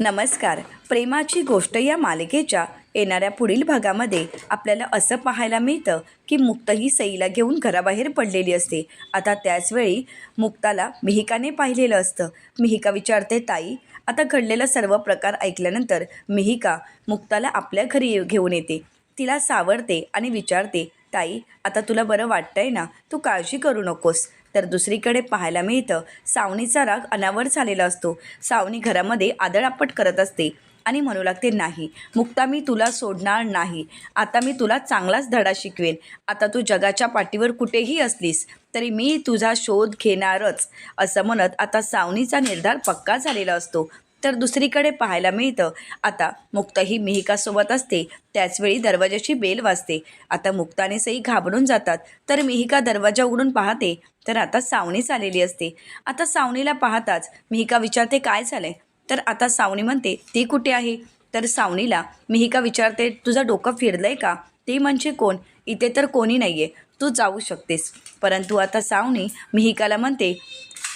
नमस्कार. प्रेमाची गोष्ट या मालिकेच्या येणाऱ्या पुढील भागामध्ये आपल्याला असं पाहायला मिळतं की मुक्त ही सईला घेऊन घराबाहेर पडलेली असते. आता त्याचवेळी मुक्ताला मिहिकाने पाहिलेलं असतं. मिहिका विचारते ताई आता घडलेला सर्व प्रकार ऐकल्यानंतर मिहिका मुक्ताला आपल्या घरी ये- घेऊन येते. तिला सावरते आणि विचारते ताई आता तुला बरं वाटतंय ना? तू काळजी करू नकोस. तर दुसरीकडे पाहायला मिळतं सावनीचा राग अनावर झालेला असतो. सावनी घरामध्ये आदळापट करत असते आणि म्हणू लागते नाही मुक्ता मी तुला सोडणार नाही. आता मी तुला चांगलाच धडा शिकवेन. आता तू जगाच्या पाठीवर कुठेही असलीस तरी मी तुझा शोध घेणारच. असं म्हणत आता सावनीचा निर्धार पक्का झालेला असतो. तर दुसरीकडे पाहायला मिळतं. आता मुक्ता ही मिहिकासोबत असते. त्याचवेळी दरवाजाची बेल वाजते. आता मुक्ताने सई घाबरून जातात. तर मिहिका दरवाजा उघडून पाहते. तर आता सावणीच आलेली असते. आता सावणीला पाहताच मिहिका विचारते काय झालंय? तर आता सावणी म्हणते ती कुठे आहे? तर सावणीला मिहिका विचारते तुझं डोकं फिरलंय का? ते म्हणजे कोण? इथे तर कोणी नाही आहे तू जाऊ शकतेस. परंतु आता सावणी मिहिकाला म्हणते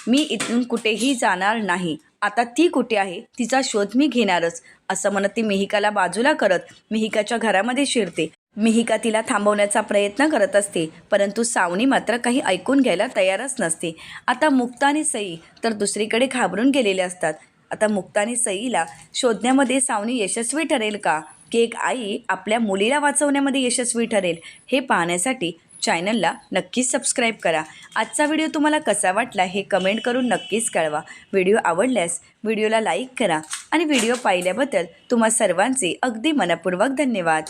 मी इथून कुठेही जाणार नाही. आता ती कुठे आहे? तिचा शोध मी घेणारच असं म्हणत ती मिहिकाला बाजूला करत मिहिकाच्या घरामध्ये शिरते. मिहिका तिला थांबवण्याचा प्रयत्न करत असते परंतु सावनी मात्र काही ऐकून घ्यायला तयारच नसते. आता मुक्ता आणि सई तर दुसरीकडे घाबरून गेलेले असतात. आता मुक्ता आणि सईला शोधण्यामध्ये सावनी यशस्वी ठरेल का? की एक आई आपल्या मुलीला वाचवण्यामध्ये यशस्वी ठरेल हे पाहण्यासाठी चॅनलला नक्कीच सबस्क्राईब करा. आजचा व्हिडिओ तुम्हाला कसा वाटला हे कमेंट करून नक्कीच कळवा. व्हिडिओ आवडल्यास व्हिडिओला लाईक करा आणि व्हिडिओ पाहिल्याबद्दल तुम्हा सर्वांचे अगदी मनपूर्वक धन्यवाद.